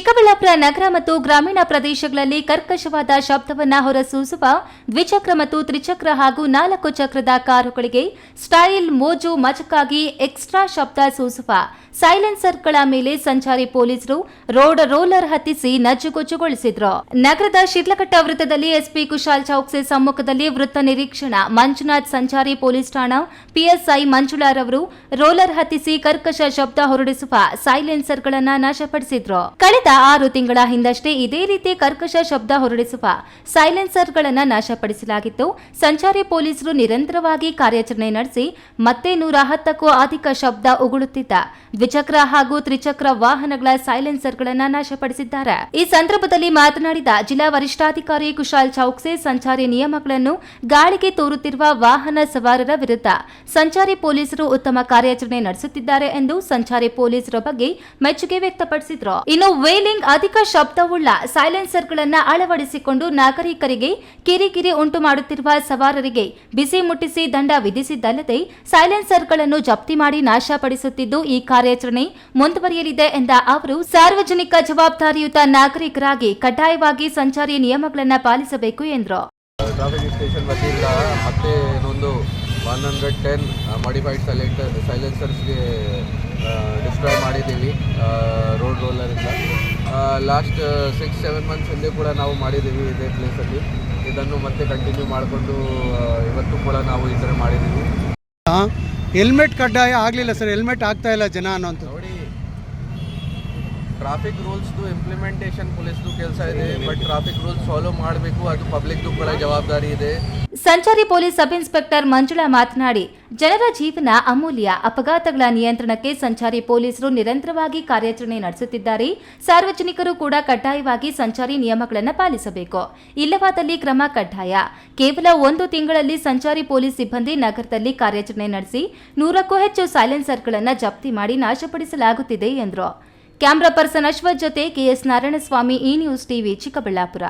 ನಗರ ಮತ್ತು ಗ್ರಾಮೀಣ ಪ್ರದೇಶಗಳಲ್ಲಿ ಕರ್ಕಶವಾದ ಶಬ್ದವನ್ನ ಹೊರಸೂಸುವ ದ್ವಿಚಕ್ರ ಮತ್ತು ತ್ರಿಚಕ್ರ ಹಾಗೂ ನಾಲ್ಕು ಚಕ್ರದ ಕಾರುಗಳಿಗೆ ಸ್ಟೈಲ್ ಮೋಜು ಮಜಕ್ಕಾಗಿ ಎಕ್ಸ್ಟ್ರಾ ಶಬ್ದ ಸೂಸುವ ಸೈಲೆನ್ಸರ್ಗಳ ಮೇಲೆ ಸಂಚಾರಿ ಪೊಲೀಸರು ರೋಡ್ ರೋಲರ್ ಹತ್ತಿಸಿ ನಜ್ಜುಗೊಜ್ಜುಗೊಳಿಸಿದ್ರು ನಗರದ ಶಿಡ್ಲಘಟ್ಟ ವೃತ್ತದಲ್ಲಿ ಎಸ್ಪಿ ಕುಶಾಲ್ ಚೌಕ್ಸೆ ಸಮ್ಮುಖದಲ್ಲಿ ವೃತ್ತ ನಿರೀಕ್ಷಣ. ಮಂಜುನಾಥ್ ಸಂಚಾರಿ ಪೊಲೀಸ್ ಠಾಣಾ ಪಿಎಸ್ಐ ಮಂಜುಳಾರವರು ರೋಲರ್ ಹತ್ತಿಸಿ ಕರ್ಕಶ ಶಬ್ದ ಹೊರಡಿಸುವ ಸೈಲೆನ್ಸರ್ಗಳನ್ನ ನಾಶಪಡಿಸಿದ್ರು. ಕಳೆದ ಆರು ತಿಂಗಳ ಹಿಂದಷ್ಟೇ ಇದೇ ರೀತಿ ಕರ್ಕಶ ಶಬ್ದ ಹೊರಡಿಸುವ ಸೈಲೆನ್ಸರ್ಗಳನ್ನು ನಾಶಪಡಿಸಲಾಗಿತ್ತು. ಸಂಚಾರಿ ಪೊಲೀಸರು ನಿರಂತರವಾಗಿ ಕಾರ್ಯಾಚರಣೆ ನಡೆಸಿ ಮತ್ತೆ ನೂರ ಹತ್ತಕ್ಕೂ ಅಧಿಕ ಶಬ್ದ ಉಗುಳುತ್ತಿದ್ದ ದ್ವಿಚಕ್ರ ಹಾಗೂ ತ್ರಿಚಕ್ರ ವಾಹನಗಳ ಸೈಲೆನ್ಸರ್ಗಳನ್ನು ನಾಶಪಡಿಸಿದ್ದಾರೆ. ಈ ಸಂದರ್ಭದಲ್ಲಿ ಮಾತನಾಡಿದ ಜಿಲ್ಲಾ ವರಿಷ್ಠಾಧಿಕಾರಿ ಕುಶಾಲ್ ಚೌಕ್ಸೆ, ಸಂಚಾರಿ ನಿಯಮಗಳನ್ನು ಗಾಳಿಗೆ ತೋರುತ್ತಿರುವ ವಾಹನ ಸವಾರರ ವಿರುದ್ಧ ಸಂಚಾರಿ ಪೊಲೀಸರು ಉತ್ತಮ ಕಾರ್ಯಾಚರಣೆ ನಡೆಸುತ್ತಿದ್ದಾರೆ ಎಂದು ಸಂಚಾರಿ ಪೊಲೀಸರ ಬಗ್ಗೆ ಮೆಚ್ಚುಗೆ ವ್ಯಕ್ತಪಡಿಸಿದ್ರು. ಇನ್ನು ವೇಲಿಂಗ್ ಅಧಿಕ ಶಬ್ದವುಳ್ಳ ಸೈಲೆನ್ಸರ್ಗಳನ್ನು ಅಳವಡಿಸಿಕೊಂಡು ನಾಗರಿಕರಿಗೆ ಕಿರಿಕಿರಿ ಉಂಟು ಮಾಡುತ್ತಿರುವ ಸವಾರರಿಗೆ ಬಿಸಿ ಮುಟ್ಟಿಸಿ ದಂಡ ವಿಧಿಸಿದ್ದಲ್ಲದೆ ಸೈಲೆನ್ಸರ್ಗಳನ್ನು ಜಪ್ತಿ ಮಾಡಿ ನಾಶಪಡಿಸುತ್ತಿದ್ದು ಈ ಕಾರ್ಯಾಚರಣೆ ಮುಂದುವರಿಯಲಿದೆ ಎಂದ ಅವರು, ಸಾರ್ವಜನಿಕ ಜವಾಬ್ದಾರಿಯುತ ನಾಗರಿಕರಾಗಿ ಕಡ್ಡಾಯವಾಗಿ ಸಂಚಾರಿ ನಿಯಮಗಳನ್ನು ಪಾಲಿಸಬೇಕು ಎಂದರು. ಡಿಸ್ಟ್ರಾಯ್ ಮಾಡಿದ್ದೀವಿ ರೋಡ್ ರೋಲರಿಂದ. ಲಾಸ್ಟ್ ಸಿಕ್ಸ್ ಸೆವೆನ್ ಮಂತ್ಸ್ ಹಿಂದೆ ಕೂಡ ನಾವು ಮಾಡಿದ್ದೀವಿ ಇದೇ ಪ್ಲೇಸಲ್ಲಿ ಇದನ್ನು ಮತ್ತೆ ಕಂಟಿನ್ಯೂ ಮಾಡಿಕೊಂಡು ಇವತ್ತು ಕೂಡ ನಾವು ಈ ಥರ ಮಾಡಿದ್ದೀವಿ. ಹೆಲ್ಮೆಟ್ ಕಡ್ಡಾಯ ಆಗಲಿಲ್ಲ ಸರ್. ಹೆಲ್ಮೆಟ್ ಆಗ್ತಾ ಇಲ್ಲ ಜನ ಅನ್ನೋಂಥ ನೋಡಿ ಟ್ರಾಫಿಕ್ ರೂಲ್ಸ್ದು ಇಂಪ್ಲಿಮೆಂಟೇಷನ್ ಪೊಲೀಸ್ದು ಕೆಲಸ ಇದೆ ಬಟ್ ಟ್ರಾಫಿಕ್ ರೂಲ್ಸ್ ಫಾಲೋ ಮಾಡಬೇಕು. ಅದು ಪಬ್ಲಿಕ್ದು ಕೂಡ ಜವಾಬ್ದಾರಿ ಇದೆ. ಸಂಚಾರಿ ಪೊಲೀಸ್ ಸಬ್ ಇನ್ಸ್ಪೆಕ್ಟರ್ ಮಂಜುಳಾ ಮಾತನಾಡಿ, ಜನರ ಜೀವನ ಅಮೂಲ್ಯ, ಅಪಘಾತಗಳ ನಿಯಂತ್ರಣಕ್ಕೆ ಸಂಚಾರಿ ಪೊಲೀಸರು ನಿರಂತರವಾಗಿ ಕಾರ್ಯಾಚರಣೆ ನಡೆಸುತ್ತಿದ್ದಾರೆ. ಸಾರ್ವಜನಿಕರು ಕೂಡ ಕಡ್ಡಾಯವಾಗಿ ಸಂಚಾರಿ ನಿಯಮಗಳನ್ನು ಪಾಲಿಸಬೇಕು. ಇಲ್ಲವಾದಲ್ಲಿ ಕ್ರಮ ಕಡ್ಡಾಯ. ಕೇವಲ ಒಂದು ತಿಂಗಳಲ್ಲಿ ಸಂಚಾರಿ ಪೊಲೀಸ್ ಸಿಬ್ಬಂದಿ ನಗರದಲ್ಲಿ ಕಾರ್ಯಾಚರಣೆ ನಡೆಸಿ, ನೂರಕ್ಕೂ ಹೆಚ್ಚು ಸೈಲೆನ್ಸರ್ಗಳನ್ನು ಜಪ್ತಿ ಮಾಡಿ ನಾಶಪಡಿಸಲಾಗುತ್ತಿದೆ ಎಂದರು. ಕ್ಯಾಮ್ರಾ ಪರ್ಸನ್ ಅಶ್ವಥ್ ಜೊತೆ KS Narayanaswamy, E news TV Chikkaballapura.